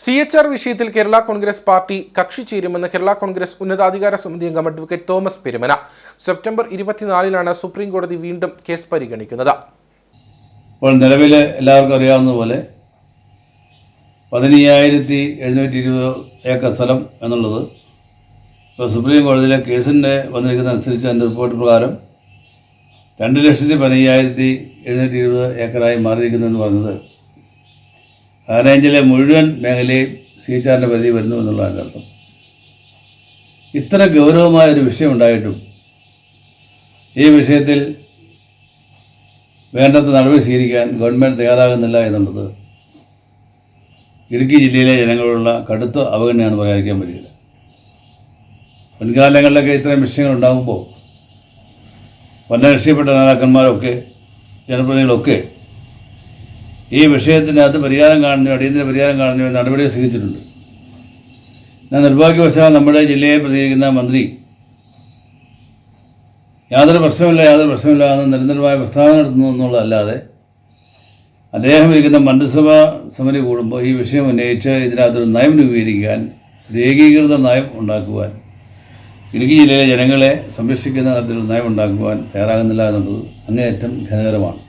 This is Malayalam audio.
സി എച്ച് ആർ വിഷയത്തിൽ കേരള കോൺഗ്രസ് പാർട്ടി കക്ഷി ചേരുമെന്ന് കേരള കോൺഗ്രസ് ഉന്നതാധികാര സമിതി അംഗം അഡ്വക്കേറ്റ് തോമസ് പെരുമന സെപ്റ്റംബർ ഇരുപത്തിനാലിനാണ് സുപ്രീം കോടതി വീണ്ടും കേസ് പരിഗണിക്കുന്നത്. ഇപ്പോൾ നിലവിൽ എല്ലാവർക്കും അറിയാവുന്നതുപോലെ പതിനയ്യായിരത്തി എഴുന്നൂറ്റി ഇരുപത് ഏക്കർ സ്ഥലം എന്നുള്ളത് ഇപ്പോൾ സുപ്രീം കോടതിയിലെ കേസിന്റെ വന്നിരിക്കുന്ന അനുസരിച്ച് റിപ്പോർട്ട് പ്രകാരം രണ്ട് ലക്ഷത്തി പതിനയ്യായിരത്തി എഴുന്നൂറ്റി ഇരുപത് ഏക്കറായി മാറിയിരിക്കുന്നതെന്ന് പറഞ്ഞത് ഹൈറേഞ്ചിലെ മുഴുവൻ മേഖലയും സി എച്ച് ആറിന്റെ പരിധി വരുന്നു എന്നുള്ളതാണ് അർത്ഥം. ഇത്ര ഗൗരവമായ ഒരു വിഷയം ഉണ്ടായിട്ടും ഈ വിഷയത്തിൽ വേണ്ടത്ര നടപടി സ്വീകരിക്കാൻ ഗവൺമെന്റ് തയ്യാറാകുന്നില്ല എന്നുള്ളത് ഇടുക്കി ജില്ലയിലെ ജനങ്ങളുള്ള കടുത്ത അവഗണനയാണ് പറയാതിരിക്കാൻ പറ്റില്ല മുൻകാലങ്ങളിലൊക്കെ ഇത്തരം വിഷയങ്ങൾ ഉണ്ടാകുമ്പോൾ വന്ന രക്ഷപ്പെട്ട നേതാക്കന്മാരൊക്കെ ജനപ്രതിനിധികളൊക്കെ ഈ വിഷയത്തിനകത്ത് പരിഹാരം കാണുന്നു അടിയന്തര പരിഹാരം കാണുന്നു നടപടി സ്വീകരിച്ചിട്ടുണ്ട്. എന്നാൽ നിർഭാഗ്യവശാൽ നമ്മുടെ ജില്ലയെ പ്രതികരിക്കുന്ന മന്ത്രി യാതൊരു പ്രശ്നമില്ല യാതൊരു പ്രശ്നമില്ല എന്ന് നിരന്തരമായ പ്രസ്താവന നടത്തുന്നു എന്നുള്ളതല്ലാതെ അദ്ദേഹം ഇരിക്കുന്ന മന്ത്രിസഭാ സമിതി കൂടുമ്പോൾ ഈ വിഷയം ഉന്നയിച്ച് ഇതിനകത്തൊരു നയം രൂപീകരിക്കാൻ ഒരു ഏകീകൃത നയം ഉണ്ടാക്കുവാൻ ഇടുക്കി ജില്ലയിലെ ജനങ്ങളെ സംരക്ഷിക്കുന്ന തരത്തിലുള്ള നയം ഉണ്ടാക്കുവാൻ തയ്യാറാകുന്നില്ല എന്നുള്ളത് അങ്ങേയറ്റം ഖേദകരമാണ്.